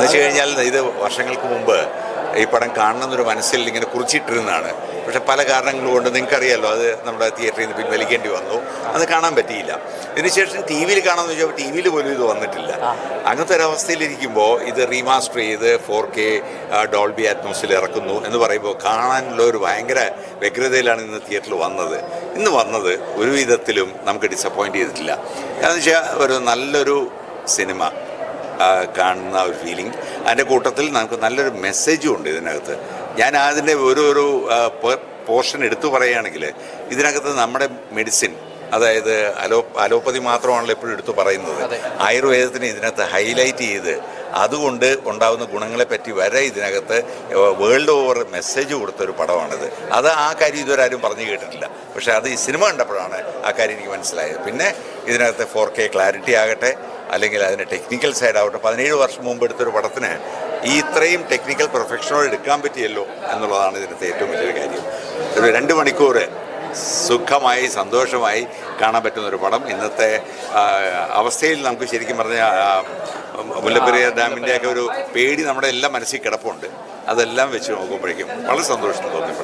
എന്ന് വെച്ച് കഴിഞ്ഞാൽ ഇത് വർഷങ്ങൾക്ക് മുമ്പ് ഈ പടം കാണണമെന്നൊരു മനസ്സിൽ ഇങ്ങനെ കുറിച്ചിട്ടിരുന്നതാണ്. പക്ഷെ പല കാരണങ്ങൾ കൊണ്ട് നിങ്ങൾക്കറിയാലോ അത് നമ്മുടെ തിയേറ്ററിൽ നിന്ന് പിൻവലിക്കേണ്ടി വന്നു. അത് കാണാൻ പറ്റിയില്ല. ഇതിനുശേഷം ടി വിയിൽ കാണാമെന്ന് ചോദിച്ചപ്പോൾ ടി വിയിൽ പോലും ഇത് വന്നിട്ടില്ല. അങ്ങനത്തെ ഒരവസ്ഥയിലിരിക്കുമ്പോൾ ഇത് റീമാസ്റ്റർ ചെയ്ത് ഫോർ കെ ഡോൾബി അറ്റ്മോസിൽ ഇറക്കുന്നു എന്ന് പറയുമ്പോൾ കാണാനുള്ള ഒരു ഭയങ്കര വ്യഗ്രതയിലാണ് ഇന്ന് തിയേറ്ററിൽ വന്നത്. ഇന്ന് വന്നത് ഒരു വിധത്തിലും നമുക്ക് ഡിസപ്പോയിന്റ് ചെയ്തിട്ടില്ല. കാരണം വെച്ചാൽ ഒരു നല്ലൊരു സിനിമ. കാണുന്ന ഒരു ഫീലിംഗ് അതിന്റെ കൂട്ടത്തിൽ നമുക്ക് നല്ലൊരു മെസ്സേജും ഉണ്ട് ഇതിനകത്ത്. ഞാൻ അതിന്റെ ഒരു ഒരു പോർഷൻ എടുത്തു പറയുകയാണെങ്കിൽ ഇതിനകത്ത് നമ്മുടെ മെഡിസിൻ അതായത് അലോ അലോപ്പതി മാത്രമാണല്ലോ എപ്പോഴും എടുത്തു പറയുന്നത്. ആയുർവേദത്തിന് ഇതിനകത്ത് ഹൈലൈറ്റ് ചെയ്ത് അതുകൊണ്ട് ഉണ്ടാകുന്ന ഗുണങ്ങളെ പറ്റി വരെ ഇതിനകത്ത് വേൾഡ് ഓവർ മെസ്സേജ് കൊടുത്ത ഒരു പടമാണിത്. അത് ആ കാര്യം ഇതുവരെ ആരും പറഞ്ഞു കേട്ടിട്ടില്ല. പക്ഷേ അത് ഈ സിനിമ കണ്ടപ്പോഴാണ് ആ കാര്യം എനിക്ക് മനസ്സിലായത്. പിന്നെ ഇതിനകത്ത് ഫോർ കെ ക്ലാരിറ്റി ആകട്ടെ അല്ലെങ്കിൽ അതിന്റെ ടെക്നിക്കൽ സൈഡ് ആവട്ടെ പതിനേഴ് വർഷം മുമ്പ് എടുത്തൊരു പടത്തിന് ഈ ഇത്രയും ടെക്നിക്കൽ പ്രൊഫഷനോട് എടുക്കാൻ പറ്റിയല്ലോ എന്നുള്ളതാണ് ഇതിനകത്ത് ഏറ്റവും വലിയൊരു കാര്യം. ഒരു രണ്ട് മണിക്കൂർ സുഖമായി സന്തോഷമായി കാണാൻ പറ്റുന്ന ഒരു പടം. ഇന്നത്തെ അവസ്ഥയിൽ നമുക്ക് ശരിക്കും പറഞ്ഞാൽ മുല്ലപ്പെരിയ മുല്ലപ്പെരിയാർ ഡാമിന്റെ ഒക്കെ ഒരു പേടി നമ്മുടെ എല്ലാം മനസ്സിൽ കിടപ്പുണ്ട്. അതെല്ലാം വെച്ച് നോക്കുമ്പോഴേക്കും വളരെ സന്തോഷം തോന്നി